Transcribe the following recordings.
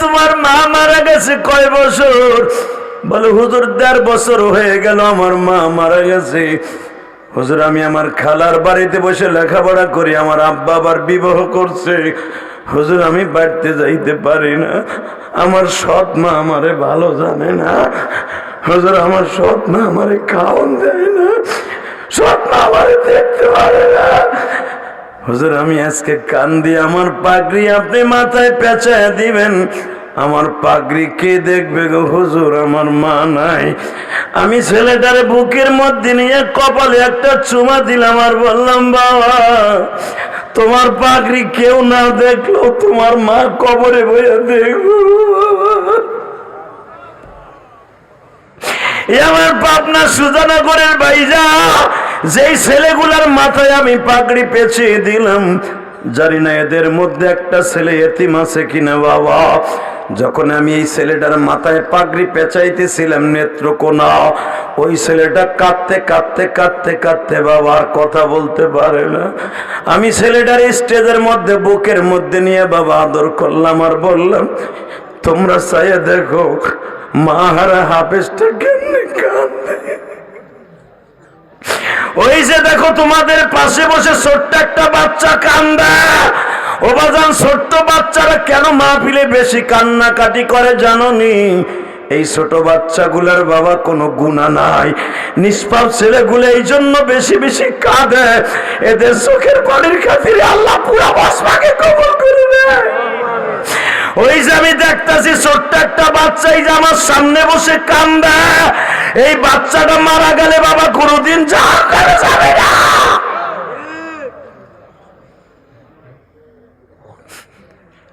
তোমার মা মারা গেছে কয় বছর? বলে, হুজুর, দেড় বছর হয়ে গেল, আমার মা মারা গেছে। হুজুর, আমি আমার খালার বাড়িতে বসে লেখাপড়া করি, আমার আব্বা আবার বিবাহ করছে। হুজুর, আমি বাড়িতে যাইতে পারি না। আমার সৎ মা আমারে ভালো জানে না। হুজুর, আমার সৎ মা আমারে খাওয়ান দেয় না। সৎ মা আমারে দেখতে পারে না। হুজুর, আমি আজকে কান দিয়ে আমার পাগড়ি আপনি মাথায় পেঁচায় দিবেন। আমার পাগড়ি কে দেখবে গো হুজুর? আমার মা নাই। আমি ছেলেটারে বুকের মধ্যে নিয়ে কপালে একটা চুমা দিলাম আর বললাম, বাবা, তোমার পাগড়ি কেউ না দেখল, তোমার মা কবরে বইয়া দেখব আমার পাপনা আমার করে বাইজা যেই ছেলেগুলার মাথায় আমি পাগড়ি পেঁচিয়ে দিলাম, জানি না এদের মধ্যে একটা ছেলে এতিম আছে কিনা বাবা। যখন আমি এই ছেলেটার মাথায় পাগড়ি পেঁচাইতেছিলাম নেত্রকোনা, ওই ছেলেটা কাঁদতে কাঁদতে কাঁদতে কাঁদতে বাবা কথা বলতে পারে না। আমি ছেলেটার স্টেজের মধ্যে, বুকের মধ্যে নিয়ে বাবা আদর করলাম আর বললাম, তোমরা চাইয়ে দেখো মাহারা হাফেজটা কেমনে কাঁদে ওই যে দেখো তোমাদের পাশে বসে ছোট্ট একটা বাচ্চা কান্দা। বাজান, ছোট্ট বাচ্চারা কেন মাহফিলে বেশি কান্নাকাটি করে জাননি? এই ছোট বাচ্চাগুলোর বাবা কোনো গুণা নাই। নিষ্পাপ ছেলেগুলো এই জন্য বেশি বেশি কাঁদে। এদের চোখের পানির খাতিরে আল্লাহ পুরা বসমাকে কবল করে দেয় ওই যে আমি দেখতেছি ছোট্ট একটা বাচ্চা এই যে আমার সামনে বসে কান্দা। এই বাচ্চাটা মারা গেলে বাবা কোনোদিন যাবে না।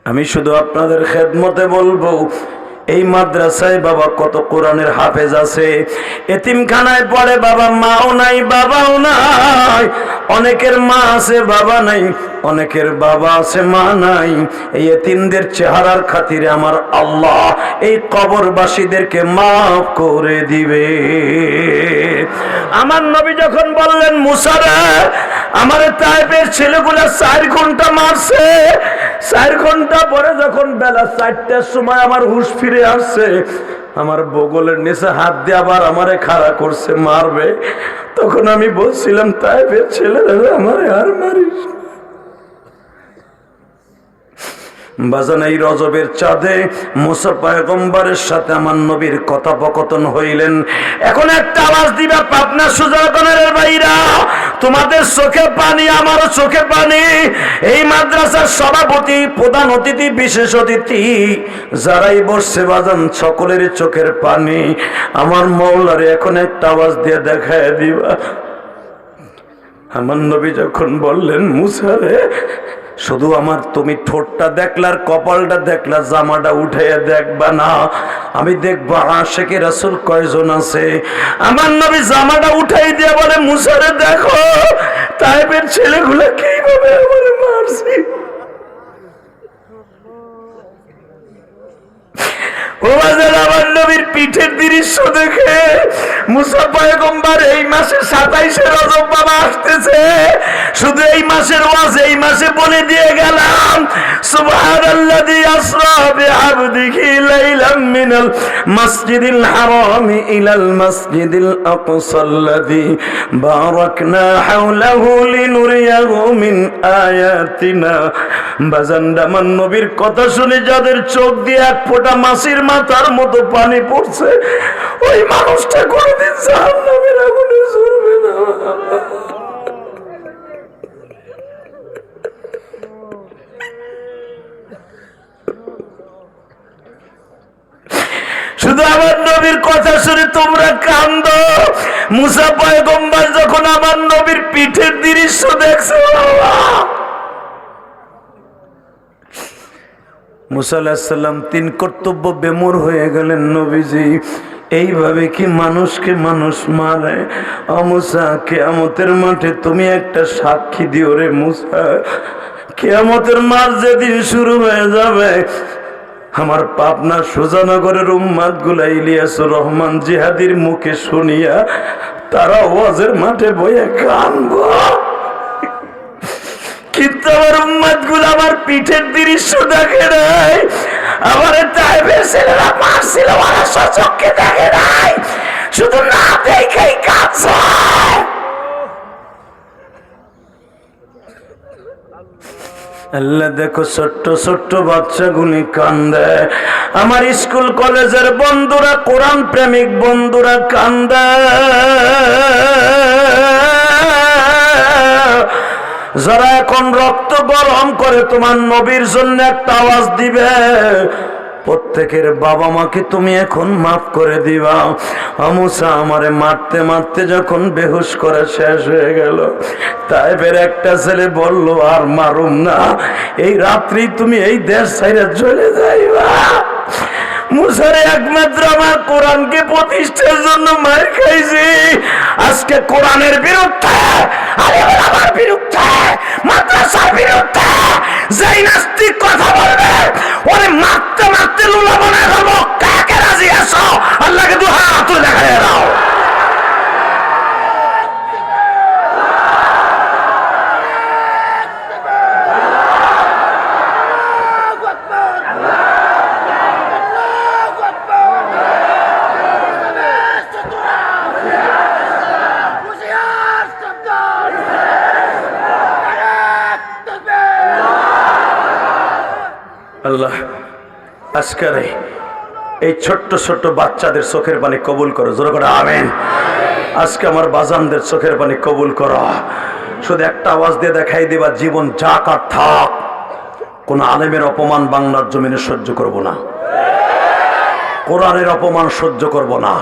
আমি শুধু আপনাদের খেদমতে বলব এই মাদ্রাসায় বাবা কত কোরআনের হাফেজ আছে? এতিমখানায় পড়ে বাবা মাও নাই, বাবাও নাই। অনেকের মা আছে, বাবা নাই। অনেকের বাবা আছে, মা নাই। এই এতিমদের চেহারার খাতিরে আমার আল্লাহ এই কবরবাসীদেরকে মাফ করে দিবে। আমার নবী যখন বললেন মুসারা আমার তাইপের ছেলেগুলা চার ঘণ্টা মারছে। চার ঘণ্টা পরে যখন বেলা চারটার সময় আমার হুশ ফিরে আসছে আমার বগলের নিচে হাত দিয়ে আবার আমারে খাড়া করছে, মারবে, তখন আমি বলছিলাম তাই ছেলে আমারে আর মারিস না। বাজান এই রজবের চাঁদে মুসা পয়গম্বরের সাথে আমার নবীর কথোপকথন হইলেন। এখন একটা আওয়াজ দিবা পাবনা সুজাগনের ভাইরা, তোমাদের চোখে পানি আমারও চোখে পানি। এই মাদ্রাসার সভাপতি, প্রধান অতিথি, বিশেষ অতিথি, যারাই বসছে বাজান, সকলের চোখের পানি। আমার মৌলারে এখন একটা আওয়াজ দিয়ে দেখায় দিবা। আমার নবী যখন বললেন মুসারে শুধু আমার তুমি ঠোঁটটা দেখলার কপালটা দেখলা, জামাটা উঠে দেখবা না। আমি দেখব আশেকে রাসুল কয়জন আছে। আমার নবী জামাটা উঠাই দিয়ে বলে, মুসারে দেখো তাইপের ছেলেগুলো কীভাবে আমার মারছি? ও বাজার আমার নবীর পিঠের দৃশ্য দেখে মুসা পয়গম্বর এই মাসে সাতাইশে রজব বাবা আসতেছে। শুধু এই মাসের ওয়াজ, এই মাসে বলে দিয়ে গেলাম, সুবহানাল্লাযী আসরা বিআবদিহি লাইলাম মিনাল মাসজিদিল হারাম ইলাল মাসজিদিল আকসাল্লাযী বারাকনা হাওলাহু লিনুরিয়াহু মিন আয়াতিনা। বাজানডা আমার নবীর কথা শুনে যাদের চোখ দিয়ে এক ফোঁটা মাসির মাথার মতো পানি পড়ছে, ওই মানুষটা কোনোদিন আগুনে না। শুধু আমার নবীর কথা শুনে তোমরা কান্দ। মুসা পয়গম্বর যখন আমার নবীর পিঠের দৃশ্য দেখছে, বাবা! মুসাল্লাম তিন কর্তব্য বেমর হয়ে গেলেন নবীজি। এইভাবে কি মানুষকে মানুষ মারে? অমুসা কেয়ামতের মাঠে তুমি একটা সাক্ষী দিও রে মুসা। কেয়ামতের মার যেদিন শুরু হয়ে যাবে, আমার পাবনা সুজানগরের উম্মাদগুলা ইলিয়াসুর রহমান জিহাদির মুখে শুনিয়া তারা ওয়াজের মাঠে বইয়ে কানবো। কিন্তু আমার উম্মাদগুলো আমার পিঠের দৃশ্য দেখে নাই। আমার টাইপের ছেলেরা মারছিল, ওরা সচক্ষে দেখে নাই। শুধু না দেখেই কাঁদছে আল্লাহ দেখো ছোট্ট ছোট্ট বাচ্চাগুলি কান্দে। আমার স্কুল কলেজের বন্ধুরা, কোরআন প্রেমিক বন্ধুরা কান্দে। যারা এখন রক্ত গরম করে তোমার নবীর জন্য একটা আওয়াজ দিবে, প্রত্যেকের বাবা মাকে তুমি এখন মাফ করে দিবা? আমুসা আমারে মারতে মারতে যখন বেহুশ করে শেষ হয়ে গেল তাই বের একটা ছেলে বলল, আর মারুম না, এই রাত্রি তুমি এই দেশ ছাইরা চলে যাইবা। মুসারে একমাত্র আমার কোরআনকে প্রতিষ্ঠার জন্য মার খাইছি। আজকে কোরআনের বিরুদ্ধে আলিমের যেই নাস্তিক কথা বলবে, ওরে মারতে মারতে লুলা বানায় দেবো কাকে রাজি আসো আল্লাহকে দু হাত তুলে দেখা দাও আল্লাহ আজকের এই- ছোট্ট ছোট্ট বাচ্চাদের চোখের পানি কবুল করো। জোর করে আমেন। আজকে আমার বাজানদের চোখের পানি কবুল করো। শুধু একটা আওয়াজ দিয়ে দেখাই দিবা, জীবন যাক আর থাক। কোন আলেমের অপমান বাংলার জমিনে সহ্য করব না। কোরআনের অপমান সহ্য করব না।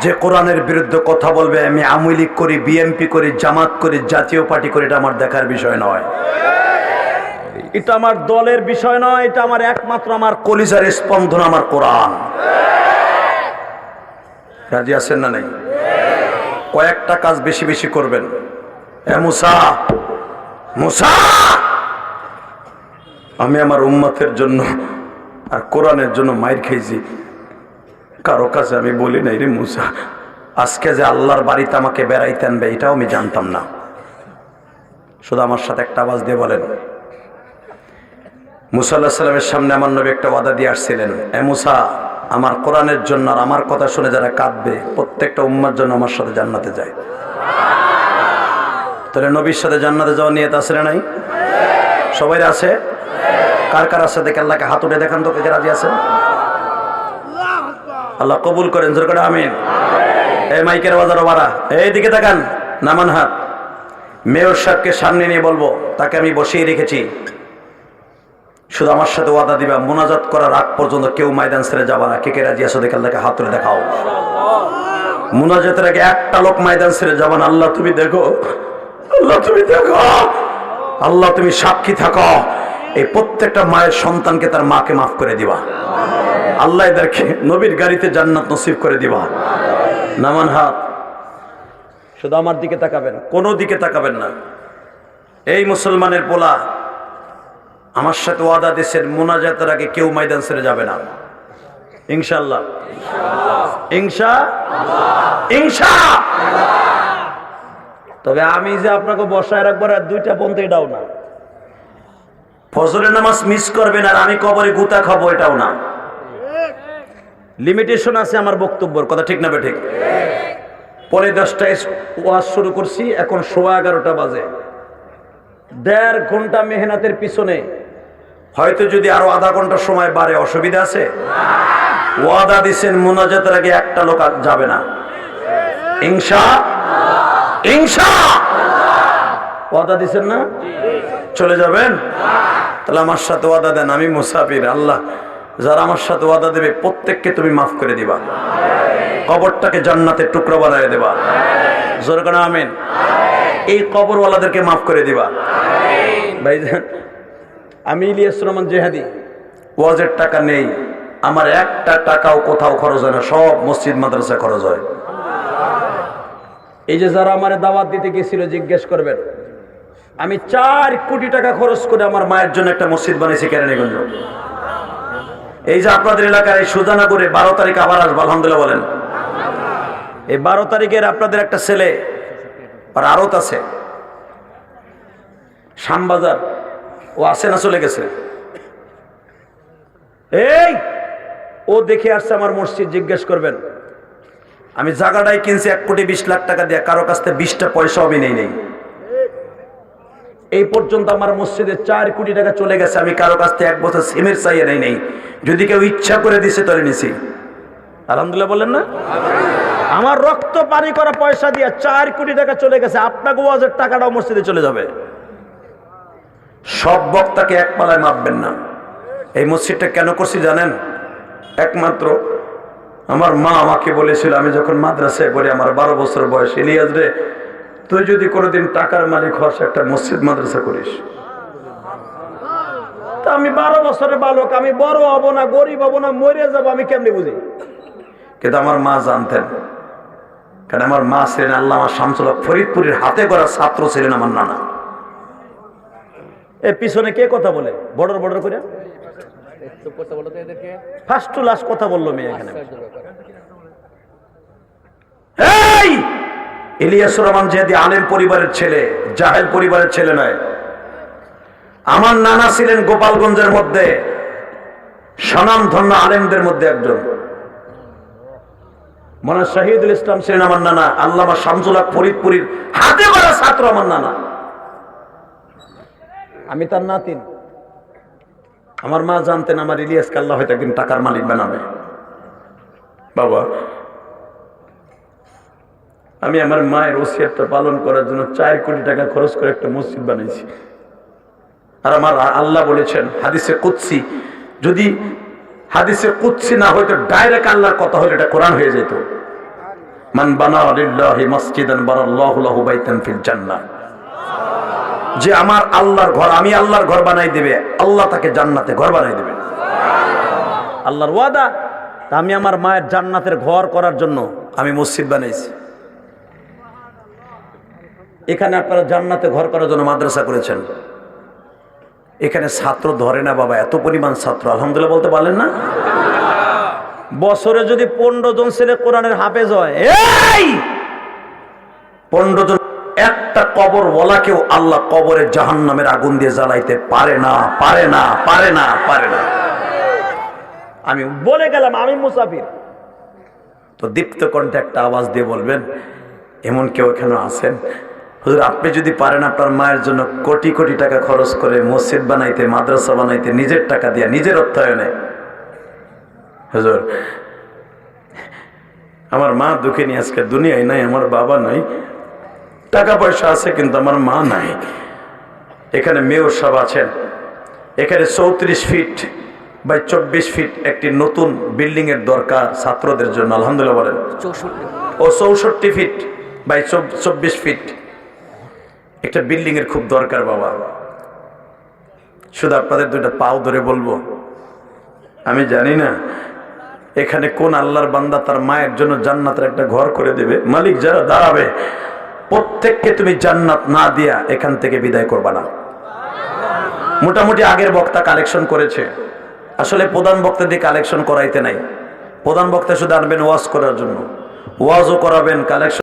যে কোরআনের বিরুদ্ধে কথা বলবে, আমি আওয়ামী লীগ করি, বিএনপি করি, জামাত করি, জাতীয় পার্টি করি, এটা আমার দেখার বিষয় নয়। এটা আমার দলের বিষয় নয়, এটা আমার একমাত্র আমার কলিজার স্পন্দন, আমার কোরআন। রাজি আছেন না নেই? কয়েকটা কাজ বেশি বেশি করবেন। এ মুসা মুসা! আমি আমার উম্মতের জন্য আর কোরআনের জন্য মাইর খেয়েছি কারও কাছে আমি বলি নাই রে মুসা, আজকে যে আল্লাহর বাড়িতে আমাকে বেড়াইতে আনবে এটাও আমি জানতাম না। শুধু আমার সাথে একটা আওয়াজ দিয়ে বলেন। মুসা আল্লাহ সাল্লামের সামনে আমার নবী একটা ওয়াদা দিয়ে আসছিলেন, এ মুসা, আমার কোরআনের জন্য আর আমার কথা শুনে যারা কাঁদবে, প্রত্যেকটা উম্মার জন্য আমার সাথে জান্নাতে যায়। তাহলে নবীর সাথে জান্নাতে যাওয়া নিয়ে আছে না নাই? সবাই আছে? কার কার আছে? দেখে আল্লাহকে হাত উঠে দেখান তো, কে রাজি আছে? আল্লাহ কবুল করেন করে আমিন। এই মাইকের বাজারও বাড়া। এই দিকে তাকান, নামান হাত। মেয়র সাহেবকে সামনে নিয়ে বলব, তাকে আমি বসিয়ে রেখেছি। শুধু আমার সাথে ওয়াদা দিবা, মোনাজাত করার আগ পর্যন্ত কেউ ময়দান ছেড়ে যাবা না। কে কে রাজি আছো দেখে হাত তুলে দেখাও। মোনাজাতের আগে একটা লোক ময়দান ছেড়ে যাবা না। আল্লাহ তুমি দেখো, আল্লাহ তুমি দেখো, আল্লাহ তুমি সাক্ষী থাকো। এই প্রত্যেকটা মায়ের সন্তানকে তার মাকে মাফ করে দিবা। আল্লাহ এদেরকে নবীর গাড়িতে জান্নাত নসিব করে দিবা। নামান হাত। শুধু আমার দিকে তাকাবেন, কোনো দিকে তাকাবেন না। এই মুসলমানের পোলা আমার সাথে ওয়াদা দেশের মোনাজাতের আগে কেউ ময়দান ছেড়ে যাবে না। ইনশাল্লাহ ইনশা? ইনশা! তবে আমি যে আপনাকে বসায় রাখবার, আর দুইটা পন্থ এটাও না। ফজরের নামাজ মিস করবেন, আর আমি কবরে গুতা খাব, এটাও না। লিমিটেশন আছে আমার বক্তব্যর, কথা ঠিক না বে ঠিক পরে দশটায় ওয়াজ শুরু করছি, এখন সোয়া এগারোটা বাজে। দেড় ঘণ্টা মেহনতের পিছনে হয়তো যদি আরও আধা ঘণ্টা সময় বাড়ে, অসুবিধা আছে? ওয়াদা দিছেন, মোনাজাতের আগে একটা লোক যাবে না। ইংসা ইংসা ওয়াদা দিছেন না? চলে যাবেন? তাহলে আমার সাথে ওয়াদা দেন, আমি মুসাফির, আল্লাহ। যারা আমার সাথে ওয়াদা দেবে, প্রত্যেককে তুমি মাফ করে দিবা। কবরটাকে জান্নাতের টুকরো বানায় দেবা। জোর করে আমিন। এই কবরওয়ালাদেরকে মাফ করে দিবা। আমি ইলিয়াস রহমান জেহাদি। ওয়াজের টাকা নেই। আমার একটা টাকাও কোথাও খরচ হয় না, সব মসজিদ, মাদ্রাসা খরচ হয়। এই যে যারা আমার দাওয়াত দিতে গেছিল, জিজ্ঞেস করবেন, আমি চার কোটি টাকা খরচ করে আমার মায়ের জন্য একটা মসজিদ বানিয়েছি কেরানীগঞ্জ এই যে আপনাদের এলাকায় এই সুজানাপুরে বারো তারিখ আবার আসব, আলহামদুলিল্লাহ বলেন। এই বারো তারিখের আপনাদের একটা ছেলে আর আড়ত আছে। শ্যামবাজার। ও আসে না, চলে গেছে। এই, ও দেখে আসছে আমার মসজিদ, জিজ্ঞেস করবেন। আমি জায়গাটাই কিনছি এক কোটি বিশ লাখ টাকা দিয়ে, কারও কাছ থেকে বিশটা পয়সা আমি নেই নেই। এই পর্যন্ত আমার মসজিদে চার কোটি টাকা চলে গেছে, আমি কারও কাছ থেকে এক বছর সিমের চাইয়ে নেই নেই। যদি কেউ ইচ্ছা করে দিছে তবে নিছি। আলহামদুলিল্লাহ বললেন না? আমার রক্ত পানি করা পয়সা দিয়ে চার কোটি টাকা চলে গেছে, আপনাকে ওয়াজের টাকাটাও মসজিদে চলে যাবে। সব বক্তাকে এক পালায় মাপবেন না। এই মসজিদটা কেন করছি জানেন? একমাত্র আমার মা আমাকে বলেছিল, আমি যখন মাদ্রাসায় পড়ি, আমার বারো বছর বয়স। ইলিয়াস রে, তুই যদি কোনোদিন টাকার মালিক হস, একটা মসজিদ মাদ্রাসা করিস। তা আমি বারো বছরের বালক, আমি বড় হব না, গরিব হব না, মরে যাব, আমি কেমনি বুঝি? কিন্তু আমার মা জানতেন, কারণ আমার মা ছিলেন আল্লাহ আমার শামসুল্লাহ ফরিদপুরের হাতে করা ছাত্র ছিলেন আমার নানা। এ পিছনে কে কথা বলে? বর্ডার বর্ডার করে ফার্স্ট টু লাস্ট কথা বলল মেয়ে এখানে। এই! ইলিয়াসুর রহমান যেহেতু আলেম পরিবারের ছেলে জাহেল পরিবারের ছেলে নয়। আমার নানা ছিলেন গোপালগঞ্জের মধ্যে স্বনামধন্য আলেমদের মধ্যে একজন। মনে শহীদুল ইসলাম ছিলেন আমার নানা আল্লামা শামসুল্লাহ ফরিদপুরীর হাতে করা ছাত্র আমার নানা। আমি তার নাতিন। আমার মা জানতেন আমার ইলিয়াসকে আল্লাহ হয়তো একদিন টাকার মালিক বানাবে। বাবা, আমি আমার মায়ের ওসিয়াতটা পালন করার জন্য চার কোটি টাকা খরচ করে একটা মসজিদ বানিয়েছি আর আমার আল্লাহ বলেছেন, হাদিসে কুৎসি যদি হাদিসে কুৎসি না হয়তো ডাইরেক্ট আল্লাহর কথা হলে এটা কোরআন হয়ে যেত। মান বানা লিল্লাহি মসজিদান বারাল্লাহু লাহু বাইতান ফিল যে আমার আল্লাহর ঘর, আমি আল্লাহর ঘর বানাই দেবে। আল্লাহ তাকে জান্নাতে ঘর বানাই দেবে। আল্লাহর ওয়াদা আমি আমার মায়ের জান্নাতের ঘর করার জন্য আমি মসজিদ বানাইছি। এখানে আপনারা জান্নাতে ঘর করার জন্য মাদ্রাসা করেছেন। এখানে ছাত্র ধরে না বাবা, এত পরিমাণ ছাত্র, আলহামদুলিল্লাহ বলতে পারলেন না? বছরে যদি পনেরো জন ছেলে কোরআনের হাফেজ হয় পনেরো জন একটা কবর ওয়ালাকেও আল্লাহ কবরে জাহান নামের আগুন দিয়ে জ্বালাইতে পারে না পারে না পারে না পারে না। আমি বলে গেলাম, আমি মুসাফির। তো দীপ্ত কণ্ঠে একটা আওয়াজ দিয়ে বলবেন, এমন কেউ এখানে আছেন? হুজুর, আপনি যদি পারেন আপনার মায়ের জন্য কোটি কোটি টাকা খরচ করে মসজিদ বানাইতে, মাদ্রাসা বানাইতে, নিজের টাকা দিয়ে, নিজের অর্থায়নে। হুজুর, আমার মা দুঃখিনী আজকে দুনিয়ায় নাই, আমার বাবা নাই। টাকা পয়সা আছে কিন্তু আমার মা নাই। এখানে মেয়র সব আছেন। এখানে চৌত্রিশ ফিট বাই চব্বিশ ফিট একটি নতুন বিল্ডিং এর দরকার ছাত্রদের জন্য আলহামদুলিল্লাহ বলেন। ও চৌষট্টি ফিট বাই চব্বিশ ফিট একটা বিল্ডিং এর খুব দরকার বাবা। শুধু আপনাদের দুইটা পাও ধরে বলব। আমি জানি না এখানে কোন আল্লাহর বান্দা তার মায়ের জন্য জান্নাতের একটা ঘর করে দেবে। মালিক যারা দাঁড়াবে প্রত্যেককে তুমি জান্নাত না দিয়া এখান থেকে বিদায় করবা না। মোটামুটি আগের বক্তা কালেকশন করেছে। আসলে প্রধান বক্তা দিয়ে কালেকশন করাইতে নাই। প্রধান বক্তা শুধু আনবেন ওয়াজ করার জন্য। ওয়াজও করাবেন, কালেকশন